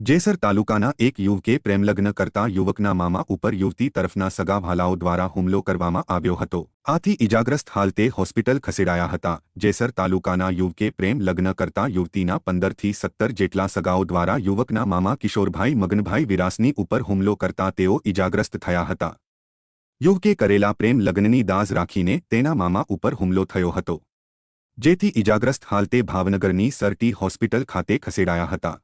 જેસર તાલુકાના એક યુવકે પ્રેમલગ્ન કરતા યુવકના મામા ઉપર યુવતી તરફના સગા ભાલાઓ દ્વારા હુમલો કરવામાં આવ્યો હતો. આથી ઇજાગ્રસ્ત હાલ તે હોસ્પિટલ ખસેડાયા હતા. જેસર તાલુકાના યુવકે પ્રેમ લગ્ન કરતા યુવતીના પંદરથી સત્તર જેટલા સગાઓ દ્વારા યુવકના મામા કિશોરભાઈ, મગનભાઈ વિરાસની ઉપર હુમલો કરતા તેઓ ઇજાગ્રસ્ત થયા હતા. યુવકે કરેલા પ્રેમ લગ્નની દાઝ રાખીને તેના મામા ઉપર હુમલો થયો હતો. જેથી ઇજાગ્રસ્ત હાલ તે ભાવનગરની સરટી હોસ્પિટલ ખાતે ખસેડાયા હતા.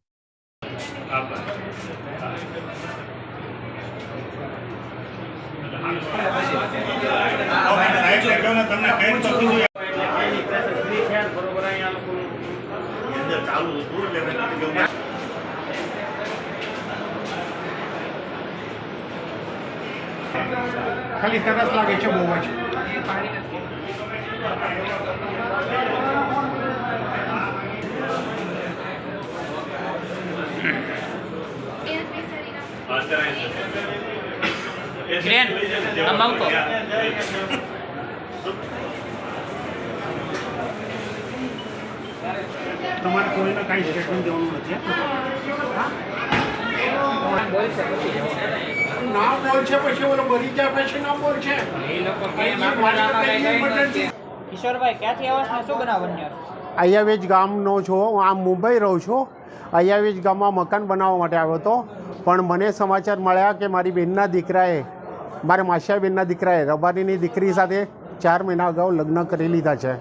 ચાલુ હતું એટલે મેં કીધું કે ખાલી તરસ લાગે છે બહુ જ બેન, આમ ko. તમારે કોઈને કાંઈ સ્ટેટમેન્ટ દેવાનું નથી ના બોલ છે પછી ઓલો ભરી જાય પછી ના બોલ છે? કિશોરભાઈ ક્યાંથી આવો છો ને? શું બનાવ બન્યો અયાવેજ ગામનો છું, હું આમ મુંબઈ રહું છું. અયાવેજ ગામમાં મકાન બનાવવા માટે આવ્યો હતો. પણ મને સમાચાર મળ્યા કે મારી બેનના દીકરાએ, મારા માસિયા બેનના દીકરાએ, રબારીની દીકરી સાથે ચાર મહિના અગાઉ લગ્ન કરી લીધા છે.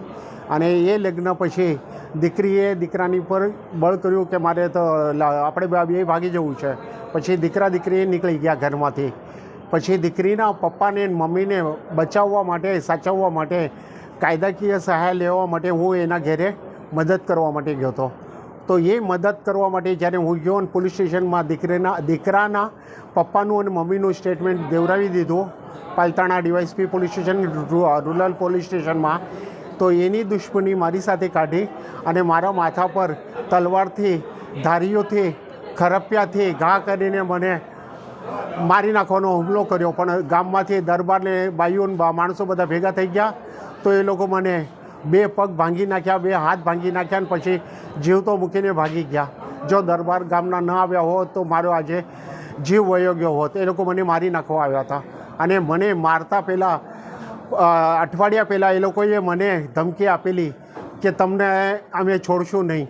અને એ લગ્ન પછી દીકરીએ દીકરાની પર બળ કર્યું કે મારે તો આપણે બે ભાગી જવું છે. પછી દીકરા દીકરી નીકળી ગયા ઘરમાંથી. પછી દીકરીના પપ્પાને મમ્મીને બચાવવા માટે, સાચવવા માટે કાયદાકીય સહાય લેવા માટે હું એના ઘેરે મદદ કરવા માટે ગયો હતો. તો એ મદદ કરવા માટે જ્યારે હું ગયો અને પોલીસ સ્ટેશનમાં દીકરીના, દીકરાના પપ્પાનું અને મમ્મીનું સ્ટેટમેન્ટ દેવરાવી દીધું, Palitana DYSP police station rural police સ્ટેશનમાં, તો એની દુશ્મની મારી સાથે કાઢી અને મારા માથા પર તલવારથી, ધારીઓથી, ખરપિયાથી ઘા કરીને મને મારી નાખવાનો હુમલો કર્યો. પણ ગામમાંથી દરબારને બાઈઓ ને માણસો બધા ભેગા થઈ ગયા. તો એ લોકો મને બે પગ ભાંગી નાખ્યા, બે હાથ ભાંગી નાખ્યા ને પછી જીવ તો મૂકીને ભાગી ગયા. જો દરબાર ગામના ન આવ્યા હોત તો મારો આજે જીવ વયો ગયો હોત. એ લોકો મને મારી નાખવા આવ્યા હતા. અને મને મારતા પહેલાં અઠવાડિયા પહેલાં એ લોકોએ મને ધમકી આપેલી કે તમને અમે છોડશું નહીં.